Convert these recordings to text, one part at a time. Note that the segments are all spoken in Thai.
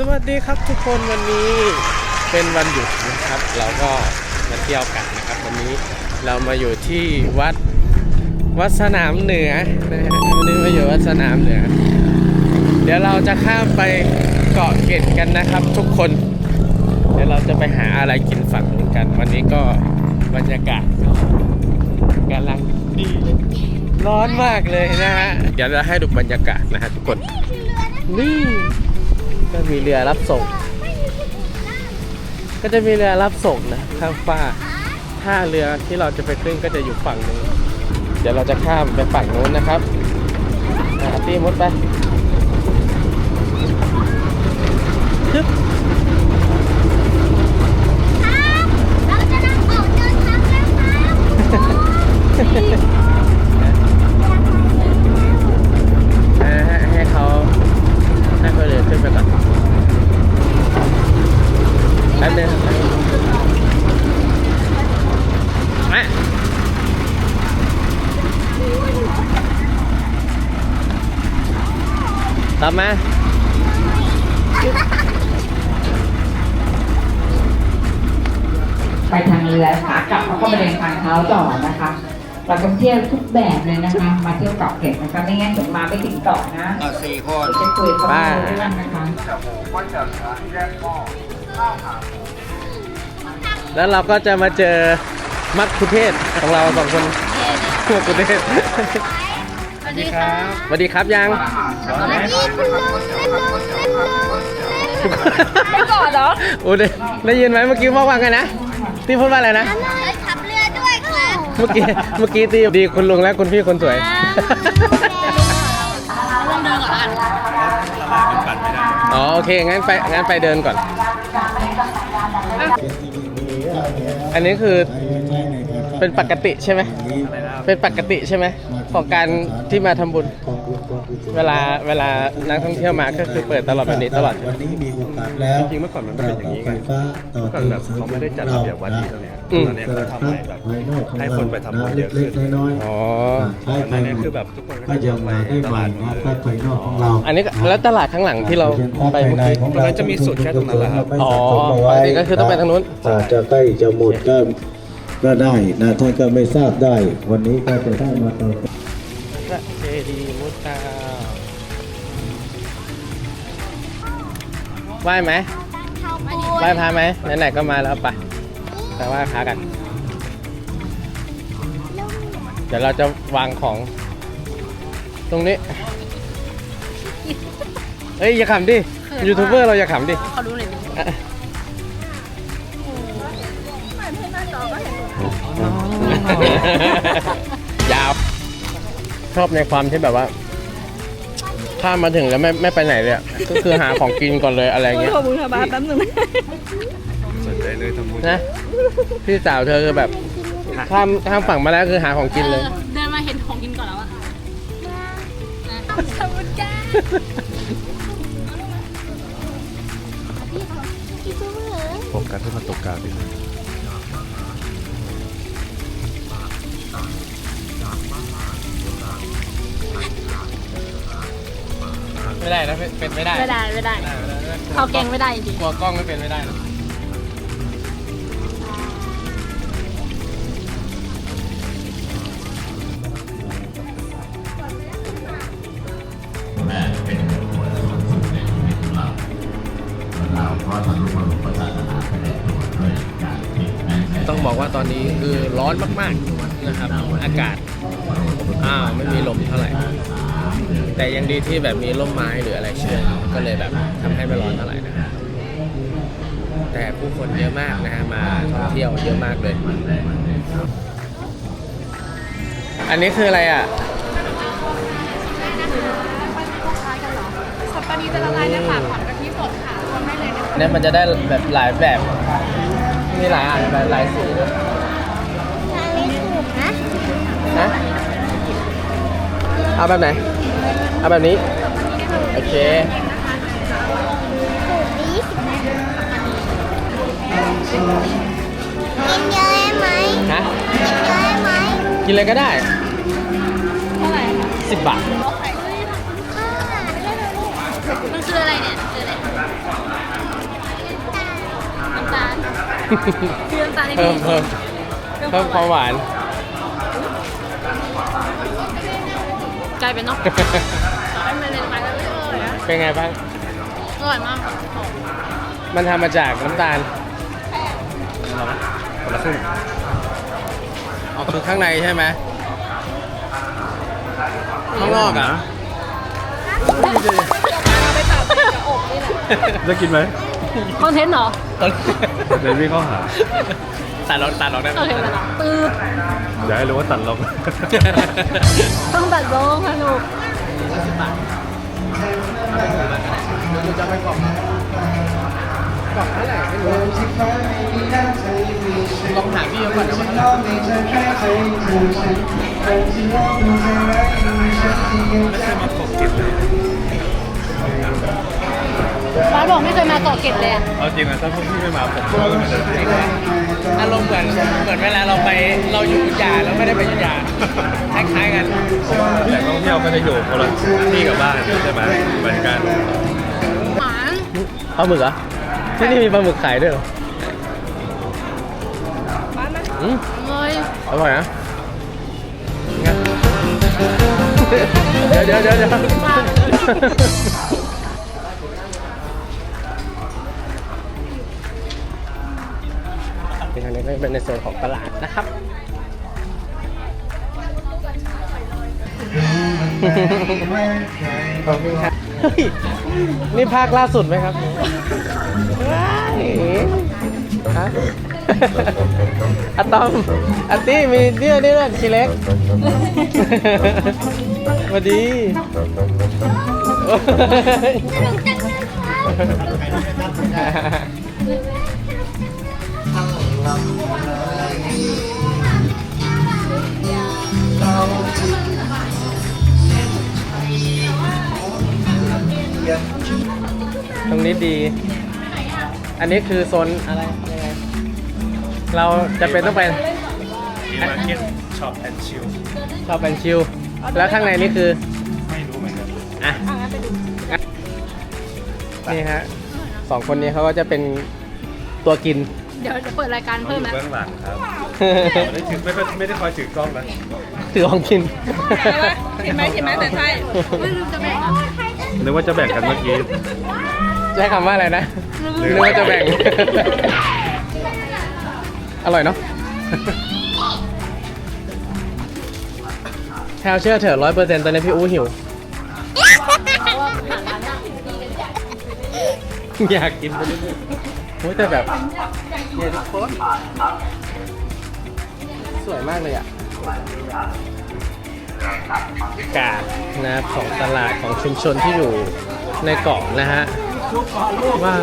สวัสดีครับทุกคนวันนี้เป็นวันหยุดนะครับ เราก็มาเที่ยวกันนะครับ วันนี้เรามาอยู่ที่วัดวัดสนามเหนือนะฮะวันนี้มาอยู่วัดสนามเหนือ เดี๋ยวเราจะข้ามไปเกาะเกร็ดกันนะครับ ทุกคน เดี๋ยวเราจะไปหาอะไรกินฝั่งนู้นกัน วันนี้ก็บรรยากาศก็กำลังดีเลยร้อนมากเลยนะฮะเดี๋ยวเราให้ดูบรรยากาศนะฮะทุกคนนี่ ก็มีเรือรับส่ง ก็จะมีเรือรับส่งนะข้ามฟ้าท่าเรือที่เราจะไปขึ้นก็จะอยู่ฝั่งนู้นเดี๋ยวเราจะข้ามไปฝั่งนู้นนะครับอะตีมดไปทึบเราจะนำออกเดินทางแล้วครับ ให้เขาเรือขึ้นไปก่อนแป๊บนึงมาตามมาไปทางเรือขากลับเราก็มาเดินทางเท้าต่อนะคะ เราต้องเที่ยวทุกแบบเลยนะคะ มาเที่ยวเกาะเกร็ดนะคะไม่งั้นเดี๋ยวมาไม่ถึงเกาะนะสี่คนเดี๋ยวจะคุยกับเขาไม่รู้เรื่องนะคะแล้วเราก็จะมาเจอมัคคุเทศก์ของเราสองคนมัคคุเทศก์สวัสดีครับสวัสดีครับยังสวัสดีคุณลุงเล่นลุงเล่นลุงไม่ก่อนเหรอโอ้ได้ได้ยินไหมเมื่อกี้พ่อว่าไงนะที่พูดว่าอะไรนะเลยขับเรือด้วยครับ เมื่อกี้เมื่อกี้ตีดีคุณลุงและคุณพี่คนสวยอ๋อโอเคงั้นไปงั้นไปเดินก่อน อันนี้คือเป็นปกติใช่ไหมเป็นปกติใช่ไหมของการที่มาทำบุญ เวลาเวลานักท่องเที่ยวมาก็คือเปิดตลอดแบบนี้ตลอด วันนี้มีโอกาสแล้วจริงๆเมื่อก่อนมันไม่เป็นอย่างนี้ไงไฟฟ้าต่อเมื่อก่อนแบบเขาไม่ได้จัดระเบียบวัดที่ตรงเนี้ยอืม ตอนนี้เขาทำใหม่แบบให้คนไปทำบุญเยอะขึ้นเล็กๆน้อยๆอ๋อใช้ไฟตอนนี้คือแบบทุกคนก็ก็ยังมาได้ใหม่นะก็ภายนอกของเราอันนี้ก็แล้วตลาดข้างหลังที่เราไปเมื่อกี้ของตรงนั้นจะมีสุดแค่ตรงนั้นแหละครับอ๋อปกติก็คือต้องไปทางนู้น อาจจะใกล้จะหมดก็ก็ได้นะท่านก็ไม่ทราบได้ วันนี้ก็จะได้มาต่อพระเจดีย์มุตตาไหว้ไหมไหว้พระไหมไหนๆก็มาแล้วไป ไปไหว้พระกัน เดี๋ยวเราจะวางของ ตรงนี้เฮ้ยอย่าขำดิ ยูทูบเบอร์เราอย่าขำดิ เขาดูหน่อยดิอะยาว ชอบในความที่แบบว่า ถ้ามาถึงแล้วไม่ไม่ไปไหนเลยอะก็คือหาของกินก่อนเลยอะไรเงี้ย ขอบคุณค่ะบาสแป๊บนึง สนใจเลยทำบุญนะพี่สาวเธอคือแบบข้ามข้ามฝั่งมาแล้วคือหาของกินเลย เดินมาเห็นของกินก่อนแล้วอะขอบคุณจ้าพี่ซูเมอร์โฟกัสที่มันตกกลางดิไม่ได้นะเป็นเป็นไม่ได้ไม่ได้ไม่ได้ ไม่ได้ไม่ได้ เขาแกงไม่ได้จริงกลัวกล้องไม่เป็นไม่ได้หร อกต้องบอกว่าตอนนี้คือร้อนมากๆนะครับ อากาศอ้าวไม่มีลมเท่าไหร่ แต่ยังดีที่แบบมีร่มไม้หรืออะไรเชื่อมก็เลยแบบทำให้ไม่ร้อนเท่าไหร่นะครับแต่ผู้คนเยอะมากนะฮะมาท่องเที่ยวเยอะมากเลย อันนี้คืออะไรอะสัปปะรีจะละลายในปากหอมกะทิสดค่ะทำได้เลยนะคะเนี่ยมันจะได้แบบหลายแบบ มีหลายอันหลายหลายสีด้วยอันนี้ถูกนะะ เอาแบบไหน เอาแบบนี้ โอเคกินเยอะไหมฮะกินเยอะไหมกินอะไรก็ได้เท่าไหร่สิบบาท มันคืออะไรเนี่ยคืออะไรน้ำตาลน้ำตาลเพิ่มเพิ่มเพิ่มความหวาน กลายเป็นเนกให้มันเลยไปแล้วเออเป็นไงบ้าง อร่อยมากหอมมันทำมาจากน้ำตาลคนละครึ่งออกคือข้างในใช่ไหมข้างนอกอะไปตัดไปกับอกนี่แหละจะกินไหมคอนเทนต์เหรอ เดี๋ยวพี่เข้าหา ตัดลงตัดลงได้ไหมโอเคไปละตืบอย่าให้รู้ว่าตัดลง ต้องตัดโลงค่ะลูกจะไปกล่องกล่องเท่าไหร่ไม่รู้ลองถามพี่เขาก่อนนะว่าเท่าไหร่บ้านบอกไม่เคยมาเกาะเกร็ดเลยอะ เอาจริงนะถ้าพวกพี่ไม่มาผมก็ไม่ได้อารมณ์เหมือนเหมือนเวลาเราไปเราอยู่อยุธยาแล้วไม่ได้ไปอยุธยาคล้ายๆกัน เพราะว่าแหล่งท่องเที่ยวก็จะอยู่คนละที่กับบ้านใช่ไหมเหมือนกัน หวานปลาหมึกเหรอที่นี่มีปลาหมึกขายด้วยเหรอบ้านไหมอืมเลยอร่อยนะงั้นเดี๋ยวเดี๋ยวเดี๋ยวเดี๋ยว เป็นทางนี้ก็เป็นในโซนของตลาดนะครับขอบคุณครับเฮ้ยนี่ภาคล่าสุดไหมครับว้ายฮะอะตอมอะตี้มีเนี่ยนี่ด้วยทีเล็กสวัสดีโอ้ยสนุกจังเลยครับ ตรงนี้ดี อันนี้คือโซนอะไรยังไงเราจะเป็นต้องไปมีมาร์เก็ตช็อปแอนด์ชิลชอบเป็นชิลแล้วข้างในนี่คือ ไม่รู้เหมือนกันอะ นี่ฮะสองคนนี้เขาก็จะเป็นตัวกิน เดี๋ยวจะเปิดรายการเขาเพิ่อมยู่แล้วเบื้องหลังครับไม่ได้ถือไม่ไม่ไม่ได้คอยถือกล้องนะถือของกินเห็นไหมเห็นไหมแต่ใช่ไม่ลืมจะแบ่งอะนึกว่าจะแบ่งกันเมื่อกี้ใช้คำว่าอะไรนะลืนึมกว่าจะแบ่ง อร่อยเนาะแพลเชื่อเถอะร้อยเปอร์เซ็นต์ตอนนี้พี่อู้หิว อยากกินไปเรื่อยๆ โอ้ยแต่แบบเนี่ยทุกคนสวยมากเลยอะกาดนะครับของตลาดของชุมชนที่อยู่ในเกาะนะฮะว่า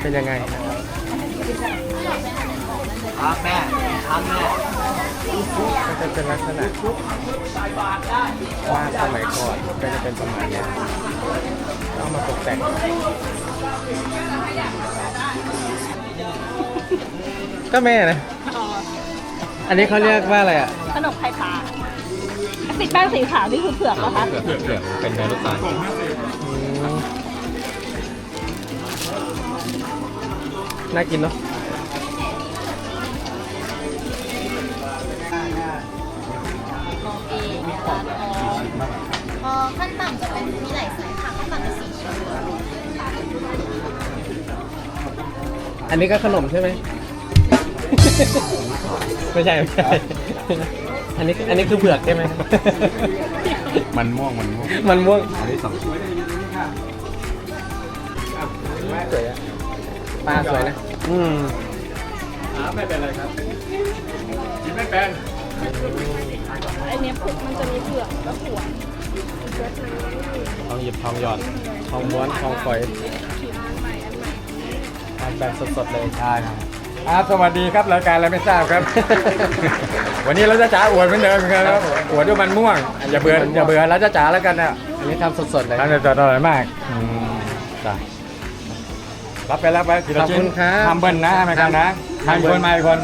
เป็นยังไงครับแม่ครับแม่ก็จะเป็นลักษณะว่าสมัยก่อนก็จะเป็นประมาณนี้เอามาตกแต่ง ก็แม่นะ อ๋ออันนี้เขาเรียกว่าอะไรอะ ขนมไข่ปลาติดแป้งสีขาวนี่คือเผือกนะคะ เผือกเผือกเป็นเนื้อลูกตาลน่ากินเนาะ อันนี้ก็ขนมใช่ไหม ไม่ใช่ไม่ใช่ อันนี้อันนี้คือเผือกใช่ไหม มันม่วงมันม่วงมันม่วง อันนี้สองชิ้นสวยอะปลาสวยนะ อืมไม่เป็นไรครับกินไม่เป็นอันเนี้ยเผือกมันจะมีเผือกแล้วถั่วทองหยิบทองหยอดทองม้วนทองฝอยทำ แบบสดๆเลยใช่ครับครับสวัสดีครับรายการอะไรไม่ทราบครับ วันนี้เราจะจ๋าอวดเหมือนเดิมครับอวดด้วยมันม่วงอย่าเบื่ออย่าเบื่อเราจะจ๋าแล้วกันนะอันนี้ทำสดๆเลยทานจะจอดอร่อยมากอืมจ้ะรับไปรับไปทีละขอบชิ้คุนณครับทำเบิ้ลนะไม่กันนะทำทำเบิ้คลนมาอีกคน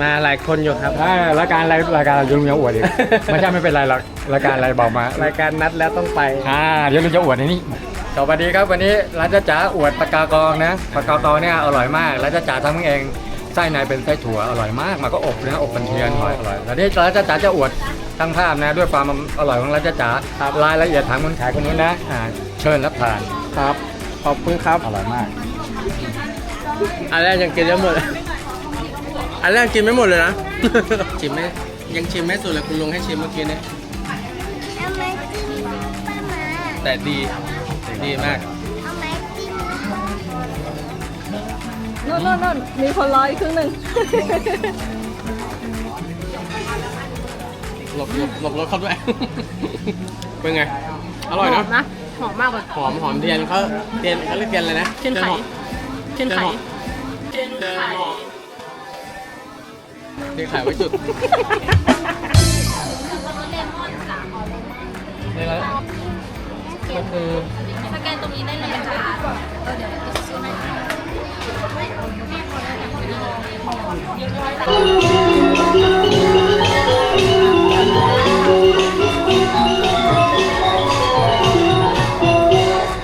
มาหลายคนอยู่ครับอ่ารายการอะไรรายการอะไรยุ่งจะอวดอีกไม่ใช่ไม่เป็นไรหรอกรายการอะไรบอกมารายการนัดแล้วต้องไปอ่าเดี๋ยวลุงจะอวดในนี้ สวัสดีครับวันนี้ร้านจ้าจ๋าอวดปากกากองนะปากกาตองเนี่ยอร่อยมากร้านจ้าจ๋าทำเองไส้ในเป็นไส้ถั่วอร่อยมากมันก็อบนะอบเป็นเทียนหอยอร่อยแล้วนี่ร้านจ้าจ๋าจะอวดตั้งภาพนะด้วยความอร่อยของร้านจ้าจ๋ารายละเอียดถามคนขายคนนู้นนะอ่าเชิญรับทานครับขอบคุณครับอร่อยมาก อันแรกยังกินไม่หมดเลยอันแรกกินไม่หมดเลยนะ ชิมไม่ยังชิมไม่สุดเลยคุณลุงให้ชิมเมื่อกี้เนี่ยเอาไม้จิ้มป้ามาแต่ดี ดีมาก เอาไม้จิ้มนู่นนู่นนู่นมีคนรออีกครึ่งหนึ่ง หลบหลบหลบรถเขาด้วย เป็นไง อร่อยหอนะมนะหอมมากเลย หอมหอมเทียนเขาเทียนเขาเรียกเทียนอะไรนะเทียนไข่ หอมเทียนไข่ เทียนไข่เทียนไข่ไว้จุดนี่แล้ว ก็คือสแกนตรงนี้ได้เลยค่ะ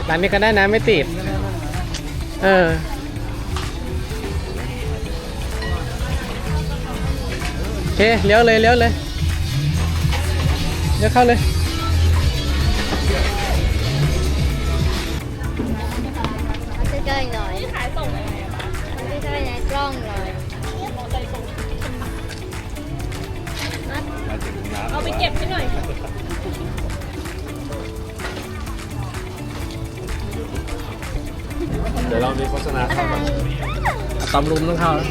ร้านนี้ก็ได้นะไม่ติด เออโอเคเลี้ยวเลยเลี้ยวเลยเลี้ยวเข้าเลย น่อยเดี๋ยวเรามีโฆษณาเข้ามาตอมรุมต้องเข้าแล้ว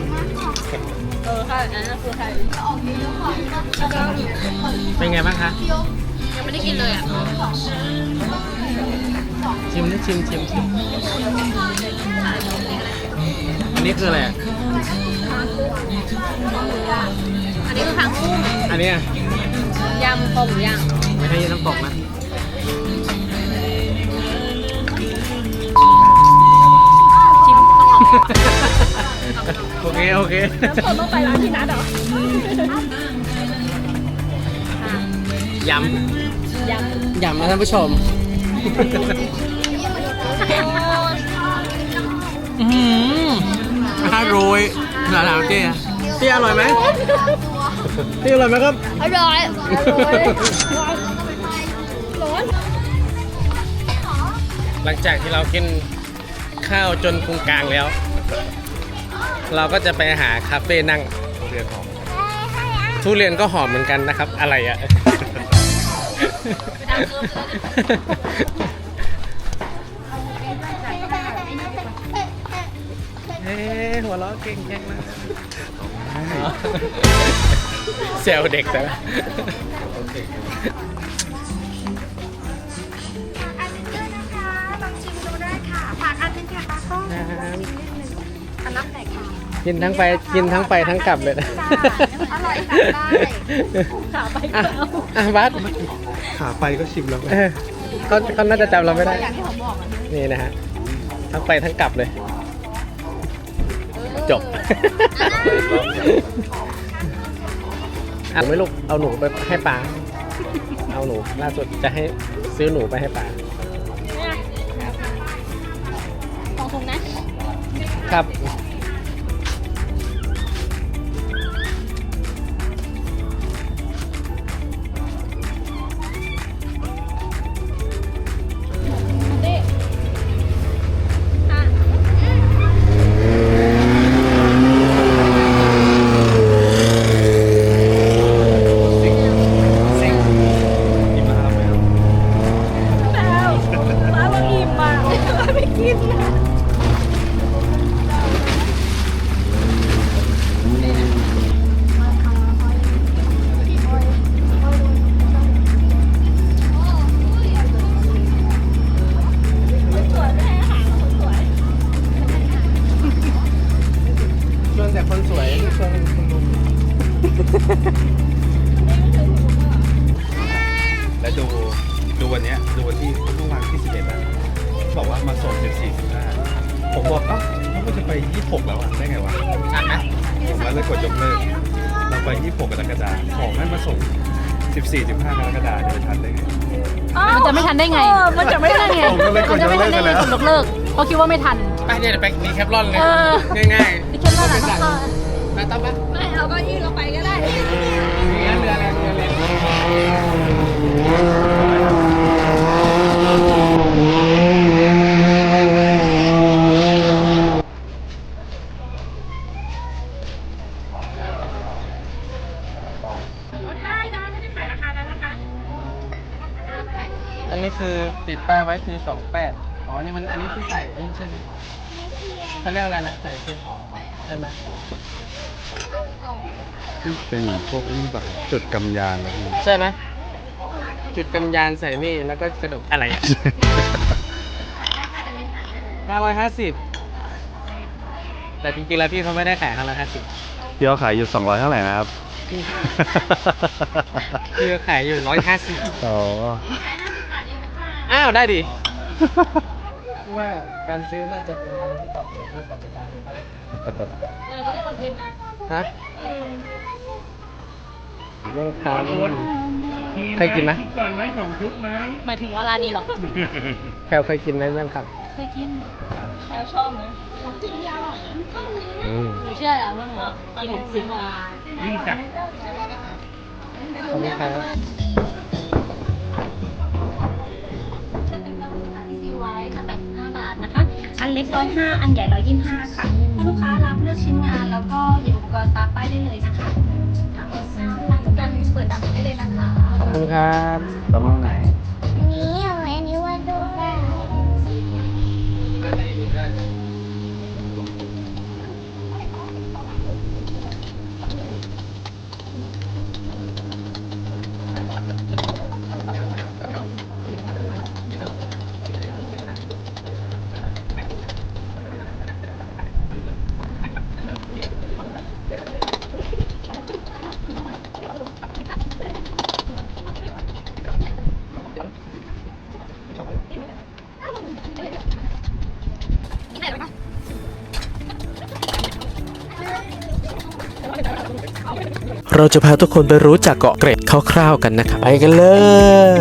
เออค่ะอันนั้นคือใครเป็นไงบ้างคะ ยังไม่ได้กินเลยอะชิมนี่ชิมชิมชิมอันนี้คืออะไรอะอันนี้คือหางกุ้งอันเนี้ย ยำคอหมูย่างไม่ใช่น้ำตกนะชิมต้องลองโอเค โอเคแล้วเธอต้องไปร้านที่นัดเหรอยำยำยำนะท่านผู้ชมอืมอร่อยหนาหนาวเจ๊อะเจ๊อร่อยไหม เจ๊อร่อยไหมครับ อร่อยอร่อยหลังจากที่เรากินข้าวจนพุงกลางแล้ว เราก็จะไปหาคาเฟ่นั่งเรียนของทุเรียนก็หอมเหมือนกันนะครับ อะไรอะเฮ้หัวเราะเก่งแค่มาก เซลเด็กแต่ละอันนี้ด้วยนะคะลองชิมดูได้ค่ะฝากอันนึงค่ะตากล้องชิมนิดนึงอันรับไหนค่ะกินทั้งไปกินทั้งไปทั้งกลับเลยนะอร่อยกลับได้ขาไปอะก็เอาอะบัสขาไปก็ชิมแล้วเออเขาเขาน่าจะจำเราไม่ได้ อย่างที่ผมบอกอะนี่นะฮะ ทั้งไปทั้งกลับเลย จบ เอาไหม่ลูกเอาหนูไปให้ปลาเอาหนูล่าสุดจะให้ซื้อหนูไปให้ปลาของถุงนะครับ see if you have 14 15กรกฎาคมจะไปทันได้ไง มันจะไม่ทันได้ไงมันจะไม่ทันไง ผมก็เลยกดมันจะไม่ทันได้ยกเลิไงกไปแล้วกดยกเลิกเพราะคิดว่าไม่ทัน ไปเนี่ยเดี๋ยวไปดีแคปรอนเลย เออ ง่ายนี่แค่นั้นแหละก็ๆมาต้องปะไม่เอาก็ยืนลงไปก็ได้ เรือเรืออะไรเรืออะไร ได้นะไม่ได้ขายราคานั้นนะคะ อันนี้คือติดป้ายไว้คือสองแปดอ๋อนี่มันอันนี้คือใส่นี่ใช่ไหมเขาเรียกอะไรนะใส่คือใช่ไหมเป็นพวกนี่แบบจุดกำยานแล้วพี่ใช่ไหมจุดกำยานใส่นี่แล้วก็กระดกอะไรอะห้าร้อยห้าสิบแต่จริงๆแล้วพี่เขาไม่ได้ขายห้าร้อยห้าสิบพี่เขาขายอยู่200เท่าไหร่นะครับ พี่เขาขายอยู่ร้อยห้าสิบอ๋ออ้าวได้ดิ ว่าการซื้อน่าจะเป็นอะไรที่ตอบโจทย์เรื่องของการฮะเรื่องทานเคยกินไหมหมายถึงว่าร้านนี้เหรอแพลวเคยกินไหมนั่นครับ เคยกินแล้วชอบไหมอืมหนูเชื่อแล้วว่าหนูกินสิบบาทขอบคุณครับ เล็กร้อยห้าอันใหญ่ร้อยยี่ห้าค่ะถ้าลูกค้ารับเลือกชิ้นงาน แล้วก็หยิบอุปกรณ์ตามป้ายได้เลยนะคะการเปิดดับได้เลยนะคะขอบคุณครับประมาณไหนนี่ เราจะพาทุกคนไปรู้จักเกาะเกร็ดคร่าวๆกันนะครับไปกันเล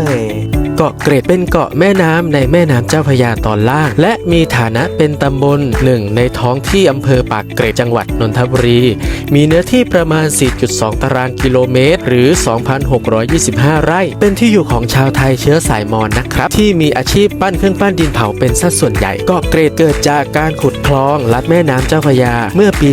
ย เกาะเกร็ดเป็นเกาะแม่น้ำในแม่น้ำเจ้าพระยาตอนล่าง และมีฐานะเป็นตำบลหนึ่งในท้องที่อำเภอปากเกร็ดจังหวัดนนทบุรี มีเนื้อที่ประมาณ 4.2 ตารางกิโลเมตร หรือ 2,625 ไร่ เป็นที่อยู่ของชาวไทยเชื้อสายมอญนะครับ ที่มีอาชีพปั้นเครื่องปั้นดินเผาเป็นสัดส่วนใหญ่เกาะเกร็ดเกิดจากการขุดคลองลัดแม่น้ำเจ้าพระยาเมื่อปี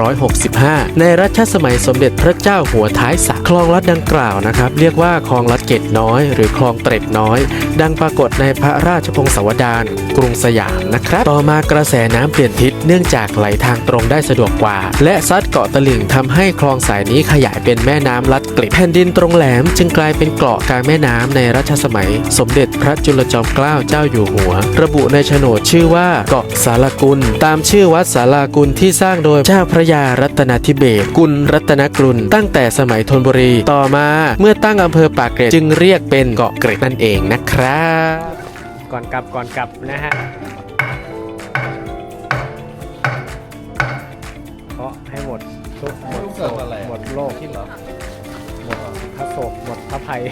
2265 ในรัชสมัยสมเด็จพระเจ้าหัวท้ายสระคลองลัดดังกล่าวนะครับ เรียกว่าคลองลัดเกตน้อย หรือคลองเตร็ดน้อย ดังปรากฏในพระราชพงศาวดารกรุงสยามนะครับ ต่อมากระแสน้ำเปลี่ยนทิศเนื่องจากไหลทางตรงได้สะดวกกว่า และซัดเกาะตะลิ่งทำให้คลองสายนี้ขยายเป็นแม่น้ำลัดกล็ดแผ่นดินตรงแหลม จึงกลายเป็นเกาะกลางแม่น้ำในรัชสมัย สมเด็จพระจุลจอมเกล้าเจ้าอยู่หัว ระบุในโฉนดชื่อว่าเกาะสารกุล ตามชื่อวัดสารากุลที่สร้างโดยเจ้าพระยารัตนธิเบศกุลรัตนกรุลตั้งแต่สมัยธนบุรี ต่อมาเมื่อตั้งอำเภอปากเกร็ดจึงเรียกเป็นเกาะเกร็ดนั่นเองนะครับ ก่อนกลับก่อนกลับนะฮะเคาะให้หมดทุกหมดโศกหมดโลกที่หรอหมดพระโศกหมดพระภัย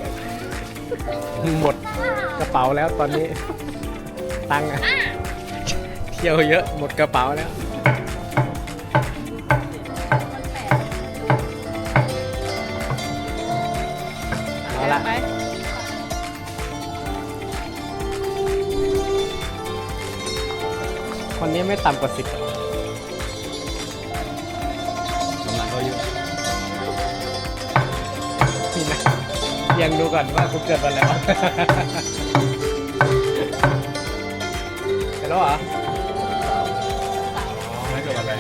หมดกระเป๋าแล้วตอนนี้ ตังค์อะเที่ยวเยอะหมดกระเป๋าแล้วเอาละ ไปคนนี้ไม่ต่ำกว่าสิบกำลังเขาเยอะนี่นะยังดูก่อนว่ากูเกิดวันอะไรวะเห็นแล้วเหรอไม่เกิดอะไร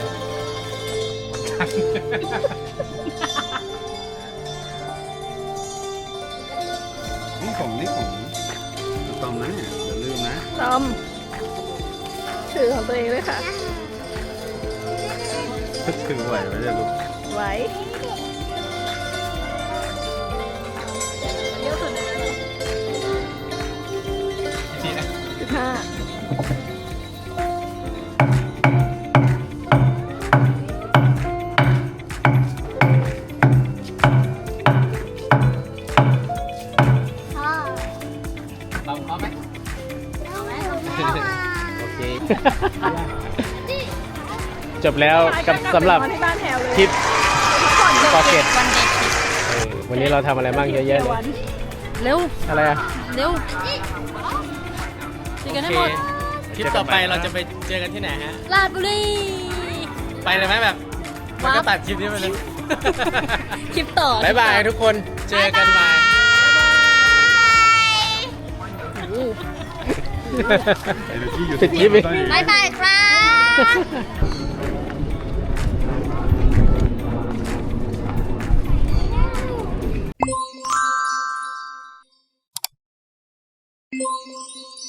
นี่ของนี่ของตอมนะอย่าลืมนะตอม ถือของตัวเองเลยค่ะถือไหวไหมเนี่ยลูกไว้เยอะสุดเลยนะอีกทีนะสิบห้า แล้วกับสำหรับทริปปอเกตวันเด็กเออวันนี้เราทำอะไรบ้างเยอะแยะเลยเร็ว อะไรอะ เร็วตีกันให้หมดทริปต่อไปเราจะไปเจอกันที่ไหนฮะ ลาดบุรี ไปเลยไหมแบบมันก็ตัดคลิปนี้ไปเลยคลิปต่อบายบายทุกคนเจอกันใหม่ไอ้ที่อยู่ปิดคลิปอีกบายบายครับ